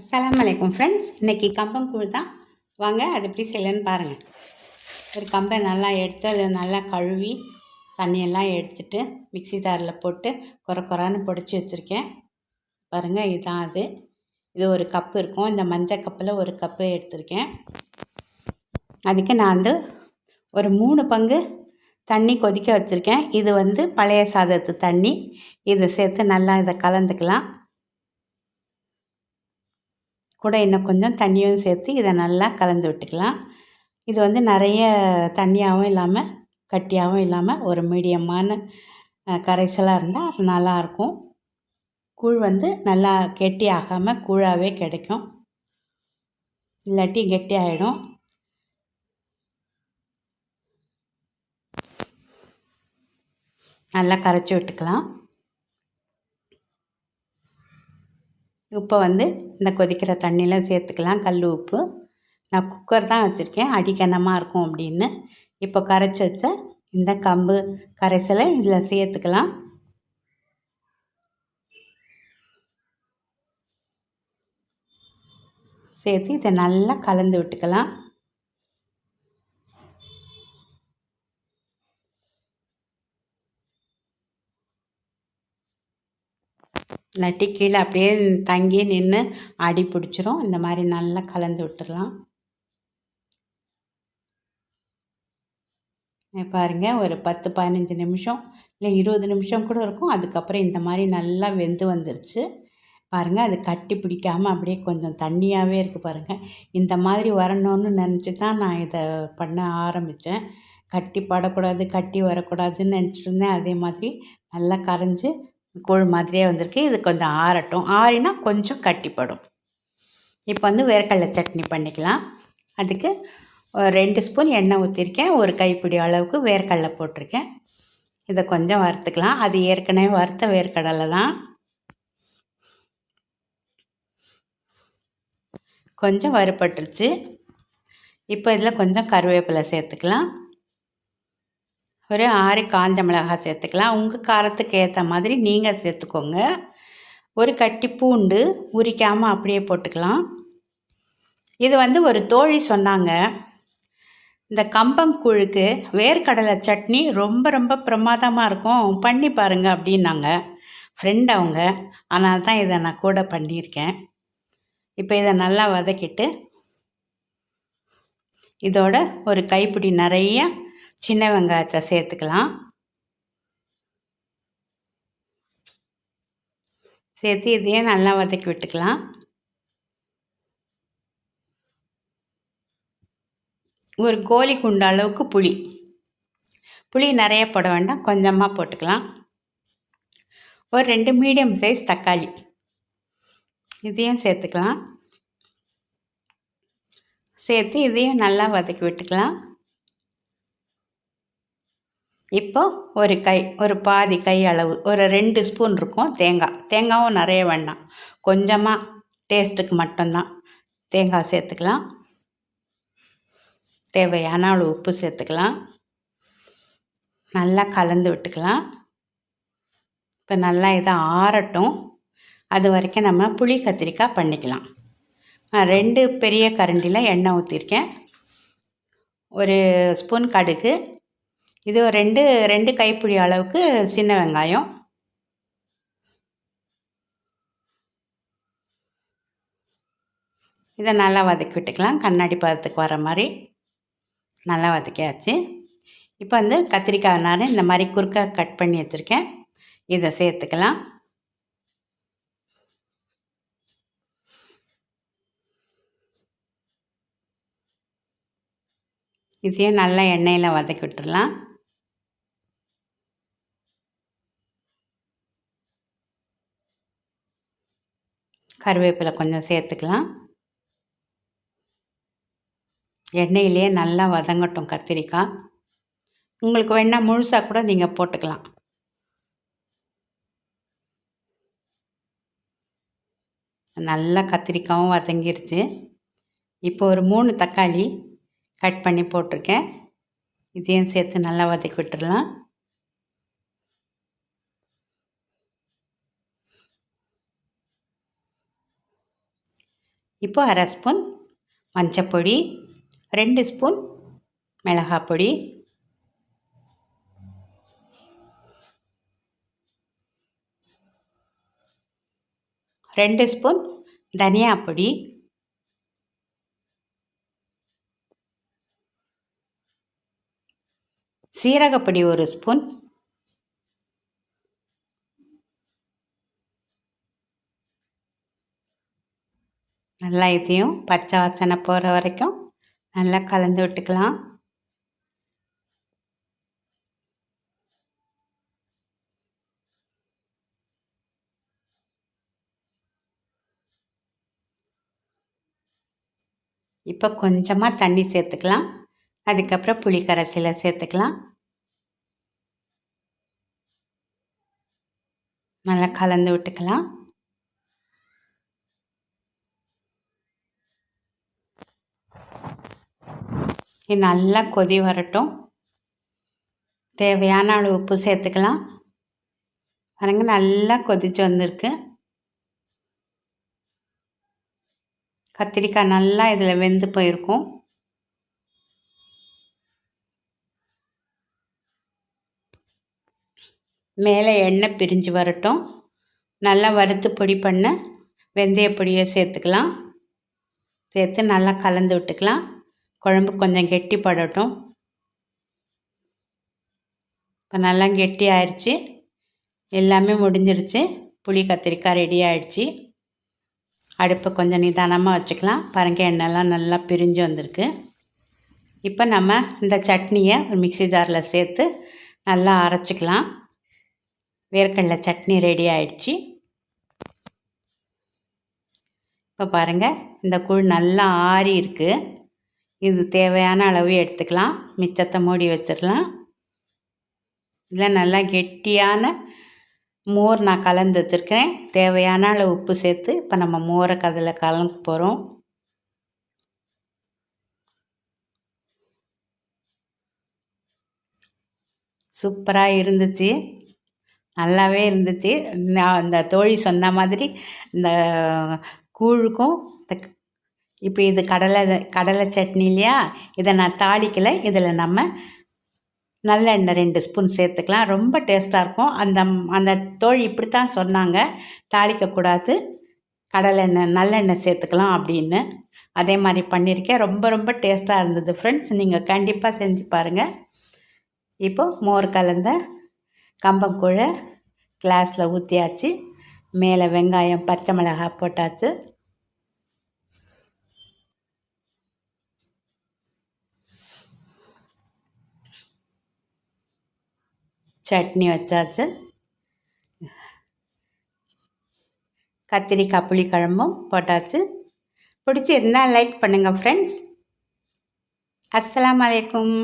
அஸ்லாம் அலைக்கும் ஃப்ரெண்ட்ஸ் இன்றைக்கி கம்பங்கூழ் தான். வாங்க அது எப்படி செய்யலன்னு பாருங்கள் ஒரு கம்பை நல்லா எடுத்து அதை நல்லா கழுவி தண்ணியெல்லாம் எடுத்துட்டு மிக்ஸி தாரில் போட்டு குறை குறான்னு பொடிச்சு வச்சுருக்கேன். பாருங்கள் இதுதான் அது. இது ஒரு கப்பு இருக்கும். இந்த மஞ்சள் கப்பில் ஒரு கப்பு எடுத்திருக்கேன். அதுக்கு நான் வந்து ஒரு மூணு பங்கு தண்ணி கொதிக்க வச்சுருக்கேன். இது வந்து பழைய சாதத்து தண்ணி. இதை சேர்த்து நல்லா இதை கலந்துக்கலாம். கூட இன்னும் கொஞ்சம் தண்ணியும் சேர்த்து இதை நல்லா கலந்து விட்டுக்கலாம். இது வந்து நிறைய தண்ணியாகவும் இல்லாமல் கட்டியாகவும் இல்லாமல் ஒரு மீடியமான கரைசலாக இருந்தால் நல்லாயிருக்கும். கூழ் வந்து நல்லா கெட்டி ஆகாமல் கூழாகவே கிடைக்கும். இல்லாட்டி கெட்டி ஆகிடும் நல்லா கரைச்சி விட்டுக்கலாம். உப்பை வந்து இந்த கொதிக்கிற தண்ணியில் சேர்த்துக்கலாம். கல் உப்பு. நான் குக்கர் தான் வச்சுருக்கேன். அடிக்கனமாக இருக்கும் அப்படின்னு இப்போ கரைச்சி வச்ச இந்த கம்பு கரைசலை இதில் சேர்த்துக்கலாம். சேர்த்து இதை நல்லா கலந்து விட்டுக்கலாம். இல்லாட்டி கீழே அப்படியே தங்கி நின்று அடி பிடிச்சிரும். இந்த மாதிரி நல்லா கலந்து விட்டுடலாம் பாருங்கள் பாருங்க ஒரு பத்து பதினஞ்சு நிமிஷம் இல்லை இருபது நிமிஷம் கூட இருக்கும். அதுக்கப்புறம் இந்த மாதிரி நல்லா வெந்து வந்துருச்சு. பாருங்கள் அது கட்டி பிடிக்காமல் அப்படியே கொஞ்சம் தண்ணியாகவே இருக்குது பாருங்கள் இந்த மாதிரி வரணும்னு நினச்சி தான் நான் இதை பண்ண ஆரம்பித்தேன் கட்டி படக்கூடாது கட்டி வரக்கூடாதுன்னு நினச்சிட்டு இருந்தேன். அதே மாதிரி நல்லா கரைஞ்சி கூழ் மாதிரியே வந்திருக்கு. இது கொஞ்சம் ஆறட்டும். ஆறினா கொஞ்சம் கட்டிப்படும். இப்போ வந்து வேர்க்கடலை சட்னி பண்ணிக்கலாம். அதுக்கு ஒரு ரெண்டு ஸ்பூன் எண்ணெய் ஊற்றிருக்கேன் ஒரு கைப்பிடி அளவுக்கு வேர்க்கடலை போட்டிருக்கேன். இதை கொஞ்சம் வறுத்துக்கலாம். அது ஏற்கனவே வறுத்த வேர்க்கடலை தான். கொஞ்சம் வறுபட்டுருச்சு. இப்போ இதில் கொஞ்சம் கருவேப்பிலை சேர்த்துக்கலாம். ஒரு ஆறு காஞ்ச மிளகாய் சேர்த்துக்கலாம். உங்கள் காரத்துக்கு ஏற்ற மாதிரி நீங்கள் சேர்த்துக்கோங்க. ஒரு கட்டி பூண்டு உரிக்காமல் அப்படியே போட்டுக்கலாம். இது வந்து ஒரு தோழி சொன்னாங்க. இந்த கம்பங்கூழுக்கு வேர்க்கடலை சட்னி ரொம்ப ரொம்ப பிரமாதமாக இருக்கும். பண்ணி பாருங்கள் அப்படின்னாங்க. ஃப்ரெண்ட் அவங்க. ஆனால் தான் இதை நான் கூட பண்ணியிருக்கேன். இப்போ இதை நல்லா வதக்கிட்டு இதோட ஒரு கைப்பிடி நிறைய சின்ன வெங்காயத்தை சேர்த்துக்கலாம். சேர்த்து இதையும் நல்லா வதக்கி விட்டுக்கலாம். ஒரு கோழி குண்ட அளவுக்கு புளி. புளி நிறைய போட வேண்டாம் கொஞ்சமாக போட்டுக்கலாம். ஒரு ரெண்டு மீடியம் சைஸ் தக்காளி. இதையும் சேர்த்துக்கலாம். சேர்த்து இதையும் நல்லா வதக்கி விட்டுக்கலாம். இப்போ ஒரு கை ஒரு பாதி கை அளவு ஒரு ரெண்டு ஸ்பூன் இருக்கும் தேங்காய். தேங்காயும் நிறைய வேண்டாம். கொஞ்சமாக டேஸ்ட்டுக்கு மட்டும்தான். தேங்காய் சேர்த்துக்கலாம். தேவையான அளவு உப்பு சேர்த்துக்கலாம். நல்லா கலந்து விட்டுக்கலாம். இப்போ நல்லா இதை ஆறட்டும். அது வரைக்கும் நம்ம புளி கத்திரிக்காய் பண்ணிக்கலாம். நான் ரெண்டு பெரிய கரண்டியில் எண்ணெய் ஊற்றிருக்கேன் ஒரு ஸ்பூன் கடுகு இது ரெண்டு ரெண்டு கைப்பிடி அளவுக்கு சின்ன வெங்காயம். இதை நல்லா வதக்கி விட்டுக்கலாம். கண்ணாடி பதத்துக்கு வர மாதிரி நல்லா வதக்கியாச்சு. இப்போ வந்து கத்திரிக்காய் நான் இந்த மாதிரி குறுக்க கட் பண்ணி வச்சுருக்கேன். இதை சேர்த்துக்கலாம். இதையும் நல்லா எண்ணெயில் வதக்கி விட்டுடலாம். கருவேப்பிலை கொஞ்சம் சேர்த்துக்கலாம். எண்ணெயிலேயே நல்லா வதங்கட்டும் கத்திரிக்காய். உங்களுக்கு வேணால் முழுசாக கூட நீங்கள் போட்டுக்கலாம். நல்லா கத்திரிக்காயும் வதங்கிருச்சு. இப்போ ஒரு மூணு தக்காளி கட் பண்ணி போட்டிருக்கேன். இதையும் சேர்த்து நல்லா வதக்கி விட்டுடலாம். இப்போ அரை ஸ்பூன் மஞ்சப்பொடி ரெண்டு ஸ்பூன் மிளகாய் பொடி ரெண்டு ஸ்பூன் தனியா பொடி சீரகப்பொடி ஒரு ஸ்பூன் நல்லா இதையும் பச்சை வாசனை போகிற வரைக்கும் நல்லா கலந்து விட்டுக்கலாம். இப்போ கொஞ்சமாக தண்ணி சேர்த்துக்கலாம். அதுக்கப்புறம் புளி கரைசலை சேர்த்துக்கலாம். நல்லா கலந்து விட்டுக்கலாம். இது நல்லா கொதி வரட்டும். தேவையான அளவு உப்பு சேர்த்துக்கலாம். பாருங்க நல்லா கொதிச்சு வந்திருக்கு. கத்திரிக்காய் நல்லா இதில் வெந்து போயிருக்கும். மேலே எண்ணெய் பிரிஞ்சு வரட்டும். நல்லா வறுத்து பொடி பண்ண வெந்தய பொடியை சேர்த்துக்கலாம். சேர்த்து நல்லா கலந்து விட்டுக்கலாம். குழம்பு கொஞ்சம் கெட்டி படட்டும். இப்போ நல்லா கெட்டி ஆயிடுச்சு எல்லாமே முடிஞ்சிருச்சு. புளி கத்திரிக்காய் ரெடி ஆயிடுச்சு. அடுப்பை கொஞ்சம் நிதானமாக வச்சுக்கலாம். பாருங்கள் எண்ணெய்லாம் நல்லா பிரிஞ்சு வந்திருக்கு. இப்போ நம்ம இந்த சட்னியை ஒரு மிக்சி ஜாரில் சேர்த்து நல்லா அரைச்சிக்கலாம். வேர்க்கடலை சட்னி ரெடி ஆயிடுச்சு. இப்போ பாருங்கள் இந்த கூழ் நல்லா ஆறி இருக்குது இது தேவையான அளவு எடுத்துக்கலாம். மிச்சத்தை மூடி வச்சிடலாம். இதில் நல்லா கெட்டியான மோர் நான் கலந்து வச்சுருக்கிறேன். தேவையான அளவு உப்பு சேர்த்து இப்போ நம்ம மோரை கதில் கலந்து போகிறோம் சூப்பராக இருந்துச்சு. நல்லாவே இருந்துச்சு. நான் இந்த தோழி சொன்ன மாதிரி இந்த கூழுக்கும் இந்த இப்போ இது கடலை கடலை சட்னி இல்லையா? இதை நான் தாளிக்கலை. இதில் நம்ம நல்லெண்ணெய் ரெண்டு ஸ்பூன் சேர்த்துக்கலாம். ரொம்ப டேஸ்ட்டாக இருக்கும். அந்த அந்த தோழி இப்படி தான் சொன்னாங்க. தாளிக்கக்கூடாது. கடலெண்ணெய் நல்லெண்ணெய் சேர்த்துக்கலாம் அப்படின்னு. அதே மாதிரி பண்ணியிருக்கேன். ரொம்ப ரொம்ப டேஸ்ட்டாக இருந்தது ஃப்ரெண்ட்ஸ். நீங்கள் கண்டிப்பாக செஞ்சு பாருங்கள் இப்போது மோர் கலந்த கம்பங்கூழை கிளாஸில் ஊற்றியாச்சு மேலே வெங்காயம் பச்சை மிளகாய் போட்டாச்சு. சட்னி வச்சாச்சு. கத்திரிக்காய் புளி குழம்பும் போட்டாச்சு. பிடிச்சிருந்தால் லைக் பண்ணுங்கள் ஃப்ரெண்ட்ஸ் அஸ்லாம் வலைக்கும்